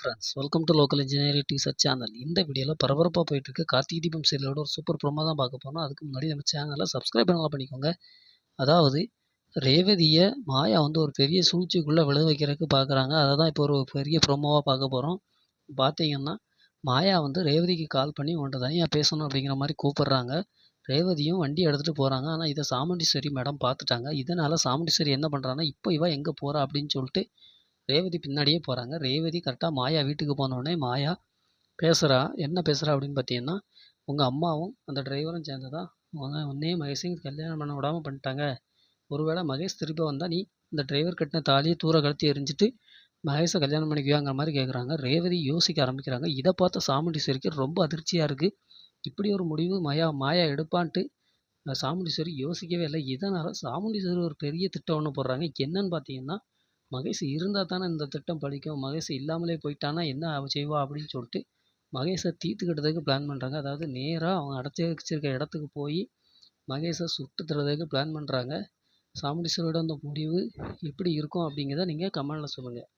Friends welcome to local engineering teacher channel இந்த வீடியோவில் பரபரப்பாக போயிட்டு இருக்கு கார்த்திகை தீபம் சீரியலோட ஒரு சூப்பர் ப்ரோமோ தான் பார்க்க போகிறோம் அதுக்கு முன்னாடி நம்ம சேனலை சப்ஸ்கிரைப் பண்ணலாம் பண்ணிக்கோங்க. அதாவது ரேவதியை மாயா வந்து ஒரு பெரிய சூழ்ச்சிக்குள்ளே விழ வைக்கிறதுக்கு பார்க்குறாங்க அதை தான் இப்போ ஒரு பெரிய ப்ரோமோவாக பார்க்க போகிறோம் பார்த்தீங்கன்னா மாயா வந்து ரேவதிக்கு கால் பண்ணி உன்ட்ட தனியாக பேசணும் அப்படிங்கிற மாதிரி கூப்பிட்றாங்க. ரேவதியும் வண்டி எடுத்துகிட்டு போகிறாங்க ஆனால் இதை சாமுண்டீஸ்வரி மேடம் பார்த்துட்டாங்க. இதனால் சாமுண்டீஸ்வரி என்ன பண்ணுறாங்கன்னா இப்போ இவ எங்கே போகிறா அப்படின்னு சொல்லிட்டு ரேவதி பின்னாடியே போகிறாங்க ரேவதி கரெக்டாக மாயா வீட்டுக்கு போனோடனே மாயா பேசுகிறா என்ன பேசுகிறா அப்படின்னு பார்த்தீங்கன்னா உங்கள் அம்மாவும் அந்த டிரைவரும் சேர்ந்து தான் உன்னையும் மகேஷையும் கல்யாணம் பண்ண விடாமல் பண்ணிட்டாங்க. ஒருவேளை மகேஷ் திருப்பி வந்தால் நீ இந்த டிரைவர் கட்டின தாலியை தூர கழுத்தி எரிஞ்சிட்டு மகேஷை கல்யாணம் பண்ணிக்குவாங்கிற மாதிரி கேட்குறாங்க ரேவதி யோசிக்க ஆரம்பிக்கிறாங்க. இதை பார்த்த சாமுண்டீஸ்வரிக்கு ரொம்ப அதிர்ச்சியாக இருக்குது இப்படி ஒரு முடிவு மாயா மாயா எடுப்பான்ட்டு. சாமுண்டீஸ்வரி யோசிக்கவே இல்லை. இதனால் சாமுண்டீஸ்வரி ஒரு பெரிய திட்டம் ஒன்று போடுறாங்க. என்னன்னு பார்த்தீங்கன்னா மகேஷ் இருந்தால் தானே இந்த திட்டம் பலிக்கும் மகேஷ் இல்லாமலே போயிட்டான்னா என்ன செய்வா அப்படின்னு சொல்லிட்டு மகேஷை தீர்த்துக்கிட்டதுக்கு பிளான் பண்ணுறாங்க அதாவது நேராக அவங்க அடைச்சி வச்சிருக்க இடத்துக்கு போய் மகேஷை சுட்டுத்தரதுக்கு பிளான் பண்ணுறாங்க சாமுண்டீஸ்வரியோட அந்த முடிவு எப்படி இருக்கும் அப்படிங்கிறத நீங்கள் கமெண்டில் சொல்லுங்கள்